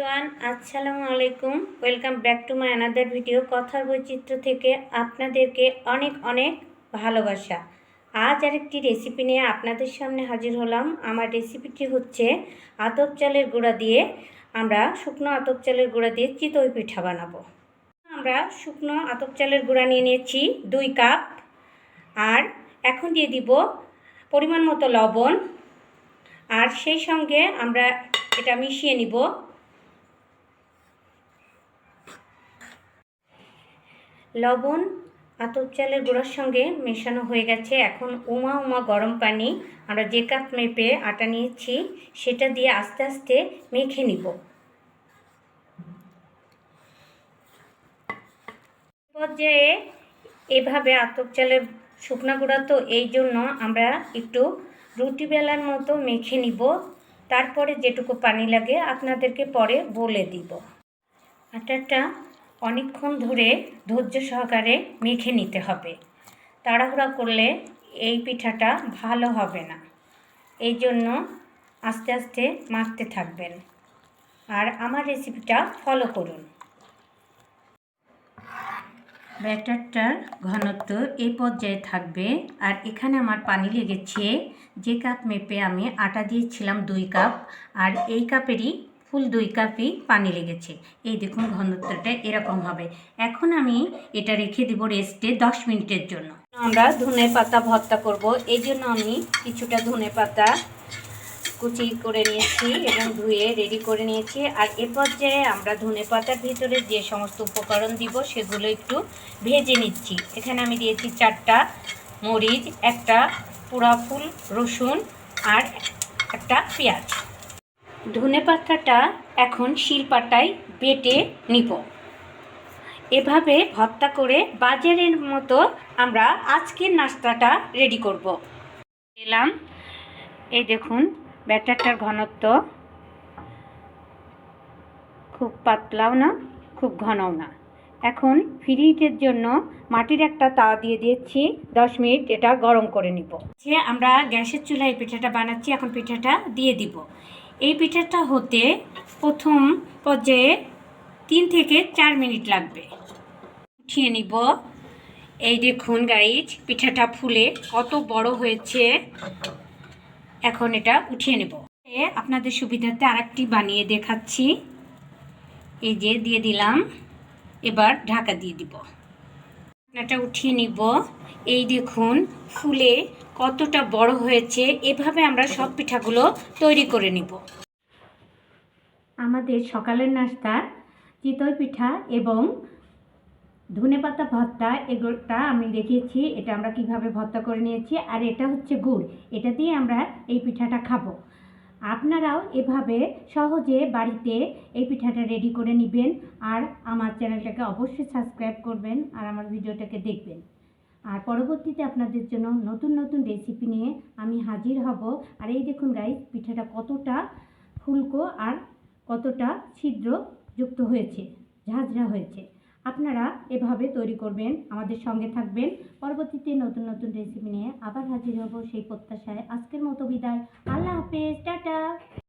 Everyone, আসসালামু আলাইকুম। Welcome back to my another video. কথার বৈচিত্র্য থেকে আপনাদেরকে অনেক অনেক ভালোবাসা। আজ আরেকটি রেসিপি নিয়ে আপনাদের সামনে হাজির হলাম। আমার রেসিপিটি হচ্ছে আতপ চালের গুঁড়া দিয়ে আমরা শুকনো আতপ চালের গুঁড়া দিয়ে চিতই পিঠা বানাবো। আমরা শুকনো আতপ চালের গুঁড়া নিয়ে নিয়েছি দুই কাপ। আর এখন দিয়ে দিব পরিমাণ মতো লবণ। আর সেই সঙ্গে আমরা এটা মিশিয়ে নিব। লবণ আতপ চালের গুঁড়োর সঙ্গে মেশানো হয়ে গেছে। এখন উমা উমা গরম পানি আমরা যে কাপ মেপে আটা নিয়েছি, সেটা দিয়ে আস্তে আস্তে মেখে নিব। পর্যায়ে এভাবে আতপ চালের শুকনা গুঁড়া তো এই জন্য আমরা একটু রুটি বেলার মতো মেখে নিব। তারপরে যেটুকু পানি লাগে আপনাদেরকে পরে বলে দিব। আটাটা অনেকক্ষণ ধরে ধৈর্য সহকারে মেখে নিতে হবে। তাড়াহুড়া করলে এই পিঠাটা ভালো হবে না। এই জন্য আস্তে আস্তে মাখতে থাকবেন। আর আমার রেসিপিটা ফলো করুন। ব্যাটারটার ঘনত্ব এই পর্যায়ে থাকবে। আর এখানে আমার পানি লেগেছে যে কাপ মেপে আমি আটা দিয়েছিলাম দুই কাপ আর এই কাপেরই ফুল দুই কাপই পানি লেগেছে। এই দেখুন ঘনত্বটা এরকম হবে। এখন আমি এটা রেখে দেবো রেস্টে দশ মিনিটের জন্য। আমরা ধনে পাতা ভর্তা করব। এই জন্য আমি কিছুটা ধনে পাতা কুচি করে নিয়েছি এবং ধুয়ে রেডি করে নিয়েছি। আর এ পর্যায়ে আমরা ধনে পাতার ভিতরে যে সমস্ত উপকরণ দিব, সেগুলো একটু ভেজে নিচ্ছি। এখানে আমি দিয়েছি চারটা মরিচ, একটা পোড়া ফুল, রসুন আর একটা পেঁয়াজ। ধনে পাতাটা এখন শিলপাটায় বেটে নিব। এভাবে ভর্তা করে বাজারের মতো আমরা আজকের নাস্তাটা রেডি করব। এলাম। এই দেখুন, ব্যাটারটার ঘনত্ব খুব পাতলাও না, খুব ঘনও না। এখন ফ্রিজের জন্য মাটির একটা তাওয়া দিয়ে দিয়েছি, দশ মিনিট এটা গরম করে নিব। যে আমরা গ্যাসের চুলায় পিঠাটা বানাচ্ছি, এখন পিঠাটা দিয়ে দিব। এই পিঠাটা হতে প্রথম পর্যায়ে তিন থেকে চার মিনিট লাগবে। উঠিয়ে নিব। এই দেখুন গাইজ পিঠাটা ফুলে কত বড় হয়েছে। এখন এটা উঠিয়ে নেব। আপনাদের সুবিধার্থে আরেকটি বানিয়ে দেখাচ্ছি। এই যে দিয়ে দিলাম। এবার ঢাকা দিয়ে দিব। এটা উঠিয়ে নিব। এই দেখুন, ফুলে কতটা বড় হয়েছে। এভাবে আমরা সব পিঠাগুলো তৈরি করে নিব। আমাদের সকালের নাস্তা, চিতই পিঠা এবং ধনে পাতা ভর্তা, এগুলোটা আমি দেখিয়েছি এটা আমরা কীভাবে ভর্তা করে নিয়েছি, আর এটা হচ্ছে গুড়। এটা দিয়ে আমরা এই পিঠাটা খাব। আপনারাও এভাবে সহজে বাড়িতে এই পিঠাটা রেডি করে নেবেন আর আমার চ্যানেলটাকে অবশ্যই সাবস্ক্রাইব করবেন আর আমার ভিডিওটাকে দেখবেন। আর পরবর্তীতে আপনাদের জন্য নতুন নতুন রেসিপি নিয়ে আমি হাজির হব। আর এই দেখুন গাইজ পিঠাটা কতটা ফুলকো আর কতটা ছিদ্র যুক্ত হয়েছে, ঝাঁঝরা হয়েছে। আপনারা এভাবে তৈরি করবেন, আমাদের সঙ্গে থাকবেন। পরবর্তীতে নতুন নতুন রেসিপি নিয়ে আবার হাজির হব সেই প্রত্যাশায়। আজকের মতো বিদায়। আল্লাহ হাফেজ, টাটা।